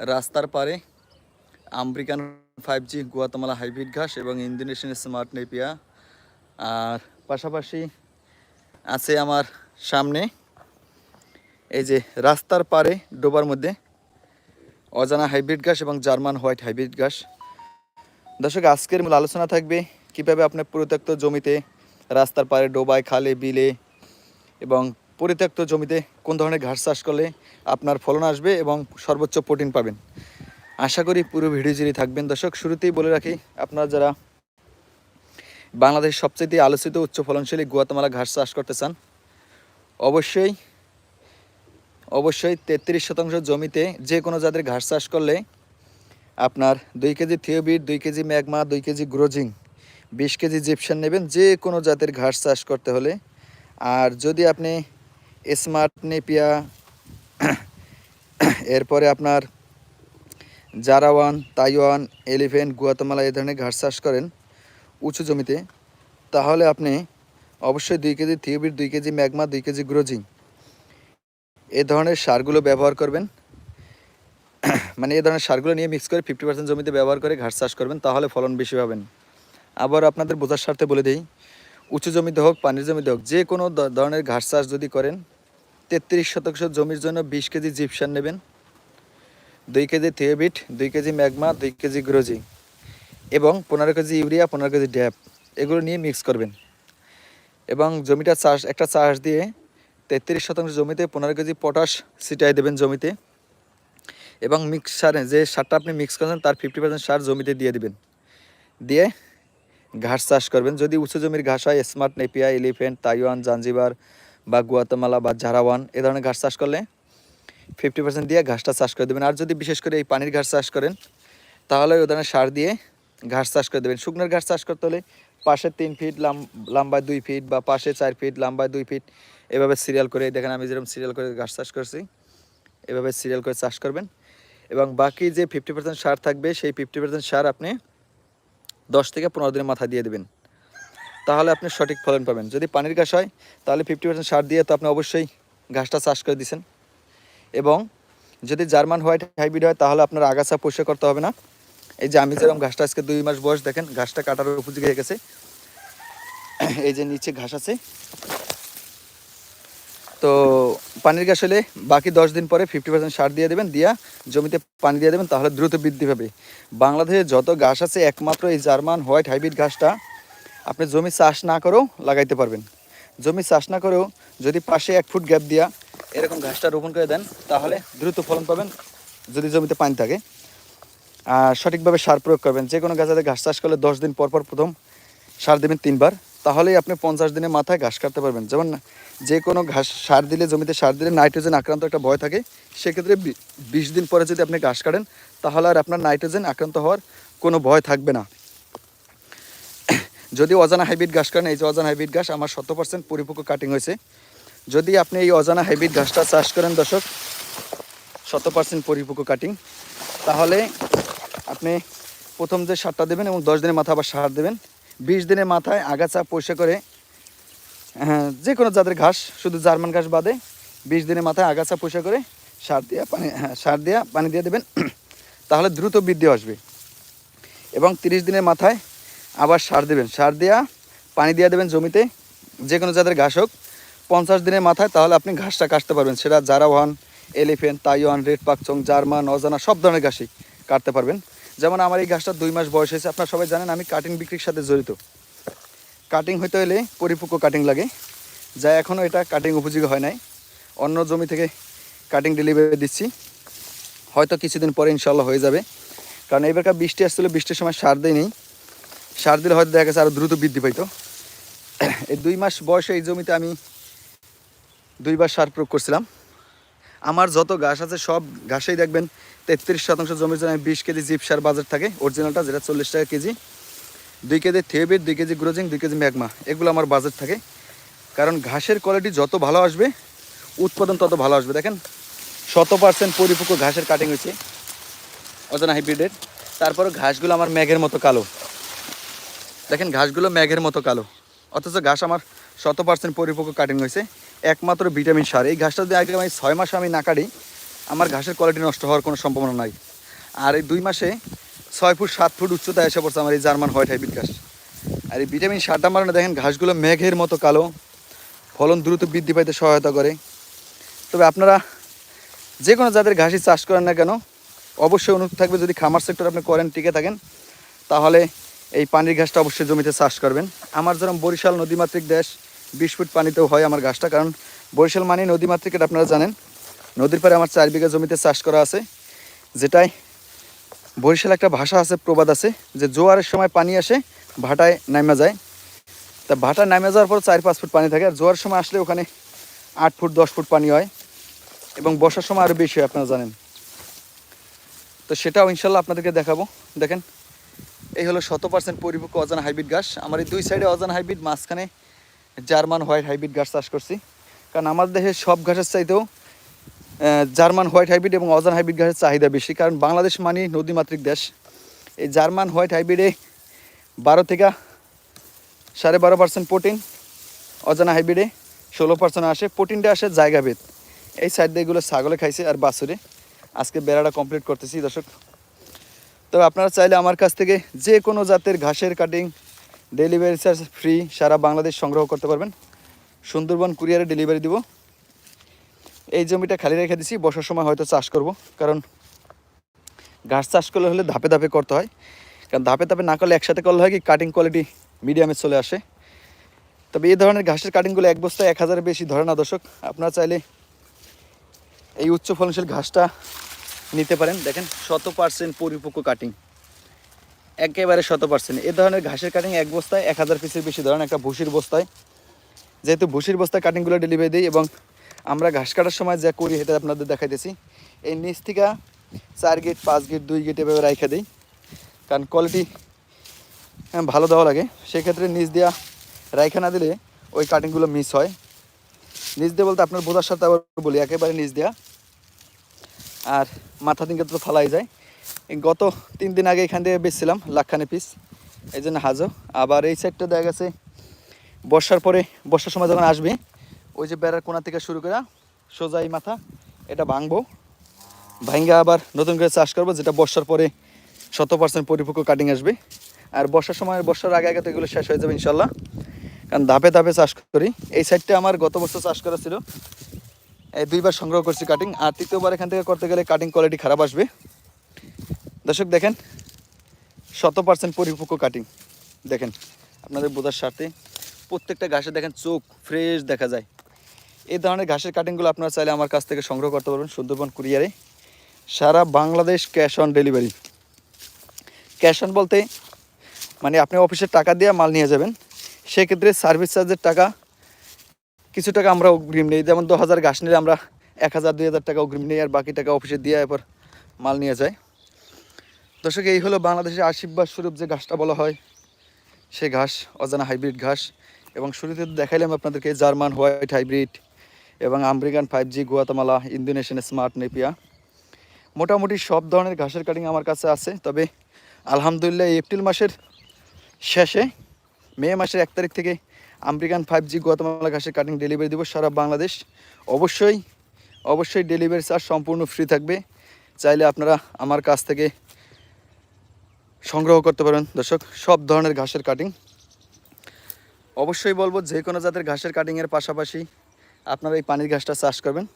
রাস্তার পারে American five G Guatemala hybrid ঘাস এবং ইন্দোনেশিয়ান স্মার্ট নেপিয়া। আর পাশাপাশি আছে আমার সামনে এই যে রাস্তার পারে ডোবার মধ্যে অজানা হাইব্রিড ঘাস এবং জার্মান হোয়াইট হাইব্রিড ঘাস। দর্শক, আজকের মূল আলোচনা থাকবে কীভাবে আপনার পরিত্যক্ত জমিতে রাস্তার পারে ডোবায়, খালে, বিলে এবং পরিত্যক্ত জমিতে কোন ধরনের ঘাস চাষ করলে আপনার ফলন আসবে এবং সর্বোচ্চ প্রোটিন পাবেন? আশা করি পুরো ভিডিও জুড়ে থাকবেন। দর্শক, শুরুতেই বলে রাখি, আপনারা যারা বাংলাদেশের সবচেয়ে আলোচিত উচ্চ ফলনশীল গুয়াতামালা ঘাস চাষ করতে চান, অবশ্যই অবশ্যই তেত্রিশ শতাংশ জমিতে যে কোনো জাতের ঘাস চাষ করলে আপনার দুই কেজি থিওবিট, দুই কেজি ম্যাগমা, দুই কেজি গ্রোজিং, বিশ কেজি জিপসান নেবেন। যে কোনো জাতের ঘাস চাষ করতে হলে। আর যদি আপনি স্মার্ট নেপিয়া। এরপরে আপনার জারাওয়ান, তাইওয়ান, এলিফেন্ট, গুয়াতামালা এই ধরনের ঘাস চাষ করেন উঁচু জমিতে। তাহলে আপনি অবশ্যই দুই কেজি থিওবিট, দুই কেজি ম্যাগমা, দুই কেজি গ্রোজিং এ ধরনের সারগুলো ব্যবহার করবেন। মানে এ ধরনের সারগুলো নিয়ে মিক্স করে ফিফটি পার্সেন্ট জমিতে ব্যবহার করে ঘাস চাষ করবেন, তাহলে ফলন বেশি পাবেন। আবার আপনাদের বোঝার স্বার্থে বলে দিই উঁচু জমিতে হোক, পানির জমিতে হোক, যে কোনো ধরনের ঘাস চাষ যদি করেন, তেত্রিশ শতাংশ জমির জন্য বিশ কেজি জিপসান নেবেন। দুই কেজি থিওবিট, দুই কেজি ম্যাগমা, দুই কেজি গ্রোজি এবং পনেরো কেজি ইউরিয়া, পনেরো কেজি ড্যাপ। এগুলো নিয়ে মিক্স করবেন। এবং জমিটা চাষ একটা চাষ দিয়ে তেত্রিশ শতাংশ জমিতে পনেরো কেজি পটাশ ছিটাই দেবেন জমিতে। এবং মিক্স সারে যে সারটা আপনি মিক্স করেন তার ফিফটি পার্সেন্ট সার জমিতে দিয়ে দেবেন। দিয়ে ঘাস চাষ করবেন। যদি উঁচু জমির ঘাস হয় smart napier elephant Taiwan Zanzibar বা গুয়াতামালা বা ঝারাওয়ান এ ধরনের ঘাস চাষ করলে ফিফটি পার্সেন্ট দিয়ে ঘাসটা চাষ করে দেবেন। আর যদি বিশেষ করে এই পানির ঘাস চাষ করেন, তাহলে ওই ধরনের সার দিয়ে ঘাস চাষ করে দেবেন। শুকনোর ঘাস চাষ করতে হলে পাশে তিন ফিট লাম- লম্বায় দুই ফিট বা পাশে চার ফিট লম্বায় দুই ফিট এভাবে সিরিয়াল করে, দেখেন আমি যেরকম সিরিয়াল করে ঘাস চাষ করছি, এভাবে সিরিয়াল করে চাষ করবেন। এবং বাকি যে ফিফটি পার্সেন্ট সার থাকবে, সেই ফিফটি পার্সেন্ট সার আপনি দশ থেকে পনেরো দিনের মাথায় দিয়ে দেবেন। তাহলে আপনি সঠিক ফলন পাবেন। যদি পানির ঘাস হয়, তাহলে ফিফটি পার্সেন্ট সার দিয়ে তো আপনি অবশ্যই ঘাসটা চাষ করে দিয়েছেন এবং যদি জার্মান হোয়াইট হাইব্রিড হয়, তাহলে আপনার আগাছা পরিষ্কার করতে হবে না। এই যে আমি যেরকম ঘাসটা আজকে দুই মাস বয়স, দেখেন ঘাসটা কাটার উপযোগী হয়ে গেছে। এই যে নিচে ঘাস আছে। তো পানির গাছ হলে বাকি দশ দিন পরে ফিফটি পার্সেন্ট সার দিয়ে দেবেন, দিয়া জমিতে পানি দিয়ে দেবেন, তাহলে দ্রুত বৃদ্ধি পাবে। বাংলাদেশে যত ঘাস আছে, একমাত্র এই জার্মান হোয়াইট হাইব্রিড ঘাসটা আপনি জমি চাষ না করেও লাগাইতে পারবেন। জমি চাষ না করেও যদি পাশে এক ফুট গ্যাপ দিয়া এরকম ঘাসটা রোপণ করে দেন, তাহলে দ্রুত ফলন পাবেন যদি জমিতে পানি থাকে। আর সঠিকভাবে সার প্রয়োগ করবেন। যে কোনো গাছ গাছাতে ঘাস চাষ করলে দশ দিন পর পর প্রথম সার দেবেন তিনবার। তাহলেই আপনি পঞ্চাশ দিনের মাথায় ঘাস কাটতে পারবেন। যেমন যে কোনো ঘাস সার দিলে, জমিতে সার দিলে নাইট্রোজেন আক্রান্ত একটা ভয় থাকে, সেক্ষেত্রে বিশ দিন পরে যদি আপনি ঘাস কাটেন, তাহলে আর আপনার নাইট্রোজেন আক্রান্ত হওয়ার কোনো ভয় থাকবে না। যদি অজানা হাইব্রিড ঘাস কাটেন, এই যে অজানা হাইব্রিড ঘাস, আমার শত পার্সেন্ট পরিপক্ক কাটিং হয়েছে। যদি আপনি এই অজানা হাইব্রিড ঘাসটা চাষ করেন দর্শক শত পার্সেন্ট পরিপক্ক কাটিং তাহলে আপনি প্রথম যে সারটা দেবেন এবং দশ দিনের মাথায় আবার সার দেবেন বিশ দিনের মাথায় আগাছা পয়সা করে হ্যাঁ, যে কোনো জাতের ঘাস শুধু জার্মান ঘাস বাদে বিশ দিনের মাথায় আগাছা পয়সা করে সার দিয়ে পানি হ্যাঁ, সার দিয়ে পানি দিয়ে দেবেন তাহলে দ্রুত বৃদ্ধি আসবে। এবং তিরিশ দিনের মাথায় আবার সার দেবেন। সার দেওয়া পানি দিয়ে দেবেন জমিতে যে কোনো জাতের ঘাস হোক। পঞ্চাশ দিনের মাথায় তাহলে আপনি ঘাসটা কাটতে পারবেন। সেটা জারাওয়ান elephant Taiwan red Pakchong German অজানা সব ধরনের ঘাসই কাটতে পারবেন। যেমন আমার এই ঘাসটা দুই মাস বয়স হয়েছে, আপনারা সবাই জানেন আমি কাটিং বিক্রির সাথে জড়িত। কাটিং হইতে হলে পরিপক্ক কাটিং লাগে, যা এখনও এটা কাটিং উপযোগী হয় নাই। অন্য জমি থেকে কাটিং ডেলিভারি দিচ্ছি। হয়তো কিছুদিন পরে ইনশাল্লাহ হয়ে যাবে। কারণ এবারকার বৃষ্টি আসছিল, বৃষ্টির সময় সার দেয় নেই সার দিলে হয়তো দেখা গেছে আরও দ্রুত বৃদ্ধি পাইতো। এই দুই মাস বয়সে এই জমিতে আমি দুইবার সার প্রয়োগ করছিলাম। আমার যত ঘাস আছে, সব ঘাসেই দেখবেন তেত্রিশ শতাংশ জমির জন্য আমি বিশ কেজি জিপসার বাজার থাকে। অরিজিনালটা যেটা চল্লিশ টাকা কেজি। দুই কেজি থেবিট দুই কেজি গ্রোজিং, দুই কেজি ম্যাগমা, এগুলো আমার বাজার থাকে। কারণ ঘাসের কোয়ালিটি যত ভালো আসবে, উৎপাদন তত ভালো আসবে। দেখেন শত পার্সেন্ট পরিপক্ক ঘাসের কাটিং হয়েছে। অজানা হাইব্রিডের তারপরে ঘাসগুলো আমার ম্যাগের মতো কালো। দেখেন, ঘাসগুলো ম্যাগের মতো কালো। অথচ ঘাস আমার শত পার্সেন্ট পরিপক্ক কাটিং হয়েছে। একমাত্র ভিটামিন সার। এই ঘাসটা যদি আগে আমি ছয় মাসে আমি না কাটি, আমার ঘাসের কোয়ালিটি নষ্ট হওয়ার কোনো সম্ভাবনা নাই। আর এই দুই মাসে ছয় ফুট, সাত ফুট উচ্চতায় এসে পড়ছে আমার এই জার্মান হোয়াইট হাইব্রিড ঘাস। আর এই ভিটামিন সারটা মারানো দেখেন, ঘাসগুলো মেঘের মতো কালো। ফলন দ্রুত বৃদ্ধি পাইতে সহায়তা করে। তবে আপনারা যে কোনো জাতের ঘাসই চাষ করেন না কেন, অবশ্যই অনুরোধ থাকবে যদি খামার সেক্টর আপনি করেন, টিকে থাকেন, তাহলে এই পানির ঘাসটা অবশ্যই জমিতে চাষ করবেন। আমার যেরকম বরিশাল নদীমাতৃক দেশ বিশ ফুট পানিতেও হয় আমার গাছটা, কারণ বরিশাল মানে নদীমাতৃক এটা আপনারা জানেন। নদীর পারে আমার চার বিঘা জমিতে চাষ করা আছে, যেটাই বরিশাল একটা ভাষা আছে, প্রবাদ আছে, যে জোয়ারের সময় পানি আসে, ভাটায় নামা যায়। তা ভাটা নামে যাওয়ার পর চার পাঁচ ফুট পানি থাকে, আর জোয়ার সময় আসলে ওখানে আট ফুট, দশ ফুট পানি হয়, এবং বর্ষার সময় আরও বেশি হয়, আপনারা জানেন। তো সেটাও ইনশাল্লাহ আপনাদেরকে দেখাবো। দেখেন, এই হলো শত পার্সেন্ট পরিপক্ক অজানা হাইব্রিড গাছ আমার এই দুই সাইডে অজানা হাইব্রিড, মাঝখানে জার্মান হোয়াইট হাইব্রিড ঘাস চাষ করছি। কারণ আমাদের দেশে সব ঘাসের চাইতেও জার্মান হোয়াইট হাইব্রিড এবং অজান হাইব্রিড ঘাসের চাহিদা বেশি। কারণ বাংলাদেশ মানে নদীমাতৃক দেশ। এই জার্মান হোয়াইট হাইব্রিডে বারো থেকে সাড়ে বারো পার্সেন্ট প্রোটিন, অজানা হাইব্রিডে ষোলো পার্সেন্ট আসে। প্রোটিনটা আসে জায়গা ভেদ এই সাইড এগুলো ছাগলে খাইছে আর বাছুরে। আজকে বেড়াটা কমপ্লিট করতেছি, দর্শক। তবে আপনারা চাইলে আমার কাছ থেকে যে কোনো জাতের ঘাসের কাটিং ডেলিভারি চার্জ ফ্রি সারা বাংলাদেশ সংগ্রহ করতে পারবেন। সুন্দরবন কুরিয়ারে ডেলিভারি দিব। এই জমিটা খালি রেখে দিছি বসার সময় হয়তো চাষ করব, কারণ ঘাস চাষ করলে হলে ধাপে ধাপে করতে হয়। কারণ ধাপে ধাপে না করলে একসাথে করলে হয় কি কাটিং কোয়ালিটি মিডিয়ামে চলে আসে। তবে এই ধরনের ঘাসের কাটিংগুলো এক বস্তায় এক হাজারের বেশি ধরে না দর্শক, আপনারা চাইলে এই উচ্চ ফলনশীল ঘাসটা নিতে পারেন। দেখেন, শত পার্সেন্ট পরিপক্ক কাটিং একেবারে শত পার্সেন্ট এ ধরনের ঘাসের কাটিং এক বস্তায় এক হাজার পিসের বেশি ধরেন একটা ভুসির বস্তায়। যেহেতু ভুসির বস্তায় কাটিংগুলো ডেলিভারি দিই এবং আমরা ঘাস কাটার সময় যা করি এটা আপনাদের দেখাইতেছি। এই নিচ থেকে চার গেট পাঁচ গেট দুই গেট এভাবে রাইখা দিই। কারণ কোয়ালিটি ভালো দেওয়া লাগে। সেক্ষেত্রে নিচ দেওয়া রাইখা না দিলে ওই কাটিংগুলো মিস হয়। নিচ দিয়ে বলতে আপনার বোঝার সাথে আবার বলি, একেবারে নিচ দেওয়া আর মাথা দিনকে তো ফালাই যায়। গত তিন দিন আগে এখান থেকে বেচছিলাম লাখখানে পিস এই জন্য হাজো। আবার এই সাইডটা দেখা গেছে, বর্ষার পরে, বর্ষার সময় যখন আসবে, ওই যে বেড়ার কোনা থেকে শুরু করে সোজা এই মাথা, এটা ভাঙবো। ভাঙ্গা আবার নতুন করে চাষ করব, যেটা বর্ষার পরে শত পার্সেন্ট পরিপক্ক কাটিং আসবে। আর বর্ষার সময়, বর্ষার আগে আগে তো এগুলো শেষ হয়ে যাবে ইনশাল্লাহ। কারণ ধাপে ধাপে চাষ করি। এই সাইডটা আমার গত বছর চাষ করা ছিল। এই দুইবার সংগ্রহ করছি কাটিং আর তৃতীয়বার এখান থেকে করতে গেলে কাটিং কোয়ালিটি খারাপ আসবে। দর্শক, দেখেন শত পার্সেন্ট পরিপক্ক কাটিং দেখেন, আপনাদের বোঝার স্বার্থে প্রত্যেকটা ঘাসে দেখেন চোখ ফ্রেশ দেখা যায়। এই ধরনের ঘাসের কাটিংগুলো আপনারা চাইলে আমার কাছ থেকে সংগ্রহ করতে পারবেন সুন্দরবন কুরিয়ারে। সারা Bangladesh cash on delivery cash on বলতে মানে আপনি অফিসের টাকা দিয়ে মাল নিয়ে যাবেন, সেক্ষেত্রে সার্ভিস চার্জের টাকা, কিছু টাকা আমরা অগ্রিম নেই। যেমন দু হাজার ঘাস নিলে আমরা এক হাজার, দুই হাজার টাকা অগ্রিম নেই, আর বাকি টাকা অফিসে দিয়ে এরপর মাল নিয়ে যায়। দর্শক, এই হলো বাংলাদেশের আশীর্বাদ স্বরূপ যে ঘাসটা বলা হয়। সে ঘাস, অজানা হাইব্রিড ঘাস। এবং শুরুতে দেখাইলাম আপনাদেরকে জার্মান হোয়াইট হাইব্রিড এবং American five G Guatemala, Indonesian smart napier মোটামুটি সব ধরনের ঘাসের কাটিং আমার কাছে আছে। তবে আলহামদুলিল্লাহ এপ্রিল মাসের শেষে, মে মাসের এক তারিখ থেকে আমেরিকান ফাইভ জি গুয়াতামালা ঘাসের কাটিং ডেলিভারি দেবো সারা বাংলাদেশ। অবশ্যই অবশ্যই ডেলিভারি চার্জ সম্পূর্ণ ফ্রি থাকবে। চাইলে আপনারা আমার কাছ থেকে সংগ্রহ করতে পারেন। দর্শক, সব ধরনের ঘাসের কাটিং অবশ্যই বলব, যে কোনো জাতের ঘাসের কাটিংয়ের পাশাপাশি আপনারা এই পানির ঘাসটা চাষ করবেন।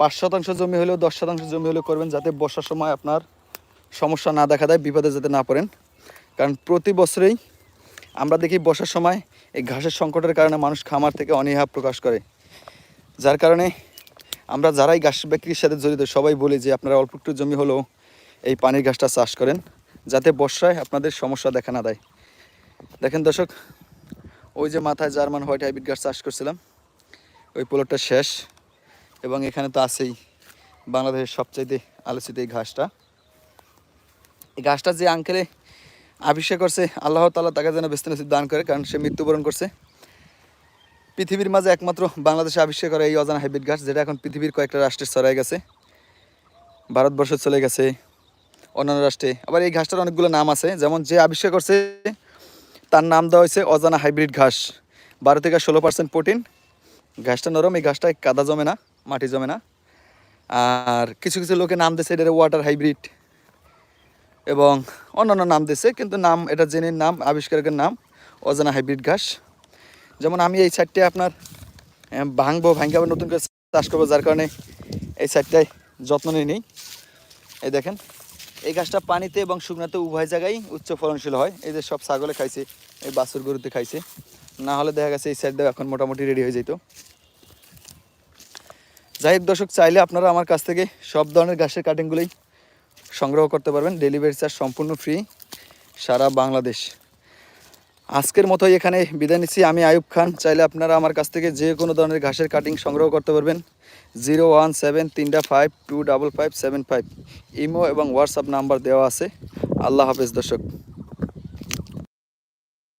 পাঁচ শতাংশ জমি হলেও, দশ শতাংশ জমি হলেও করবেন যাতে বর্ষার সময় আপনার সমস্যা না দেখা দেয়, বিপদে যাতে না পড়েন। কারণ প্রতি বছরেই আমরা দেখি বর্ষার সময় এই ঘাসের সংকটের কারণে মানুষ খামার থেকে অনীহা প্রকাশ করে। যার কারণে আমরা যারাই ঘাস বিক্রির সাথে জড়িত, সবাই বলি যে আপনারা অল্প একটু জমি হলেও এই পানির ঘাসটা চাষ করেন। যাতে বর্ষায় আপনাদের সমস্যা দেখা না দেয়। দেখেন দর্শক, ওই যে মাথায় জার্মান হোয়াইট হাইব্রিড গাছ চাষ করছিলাম, ওই পোলটটা শেষ। এবং এখানে তো আছেই বাংলাদেশের সবচাইতে আলোচিত এই ঘাসটা। এই ঘাসটা যে আঙ্কেলে আবিষ্কার করছে, আল্লাহ তালা তাকে যেন বেস্ত দান করে, কারণ সে মৃত্যুবরণ করছে। পৃথিবীর মাঝে একমাত্র বাংলাদেশে আবিষ্কার করে এই অজানা হাইব্রিড ঘাস, যেটা এখন পৃথিবীর কয়েকটা রাষ্ট্রে ছড়াই গেছে। ভারতবর্ষ চলে গেছে অন্যান্য রাষ্ট্রে। আবার এই ঘাসটার অনেকগুলো নাম আছে। যেমন যে আবিষ্কার করছে, তার নাম দেওয়া হয়েছে অজানা হাইব্রিড ঘাস। বারো থেকে ষোলো পার্সেন্ট প্রোটিন। ঘাসটা নরম, এই ঘাসটায় কাদা জমে না, মাটি জমে না। আর কিছু কিছু লোকে নাম দিয়েছে, এটা ওয়াটার হাইব্রিড এবং অন্যান্য নাম দিয়েছে, কিন্তু নাম, এটা জেনের নাম, আবিষ্কারকের নাম, অজানা হাইব্রিড ঘাস। যেমন আমি এই সাইডটায় আপনার ভাঙবো, ভাঙে আবার নতুন করে চাষ করব, যার কারণে এই সাইডটায় যত্ন নেই। এই দেখেন। এই গাছটা পানিতে এবং শুকনাতে উভয় জায়গায় উচ্চ ফলনশীল হয়। এই যে সব ছাগলে খাইছে, এই বাছুর গরুতে খাইছে। না হলে দেখা গেছে এই সাইডটা এখন মোটামুটি রেডি হয়ে যেত। যাই হোক দর্শক, চাইলে আপনারা আমার কাছ থেকে সব ধরনের গাছের কাটিংগুলোই সংগ্রহ করতে পারবেন। ডেলিভারি চার্জ সম্পূর্ণ ফ্রি সারা বাংলাদেশ। আজকের মতোই এখানে বিদায় নিচ্ছি। আমি আয়ুব খান। চাইলে আপনারা আমার কাছ থেকে যে কোনো ধরনের ঘাসের কাটিং সংগ্রহ করতে পারবেন। জিরো ওয়ান সেভেন তিনটা five two double five seven five. Imo এবং হোয়াটসঅ্যাপ নাম্বার দেওয়া আছে। আল্লাহ হাফেজ দর্শক।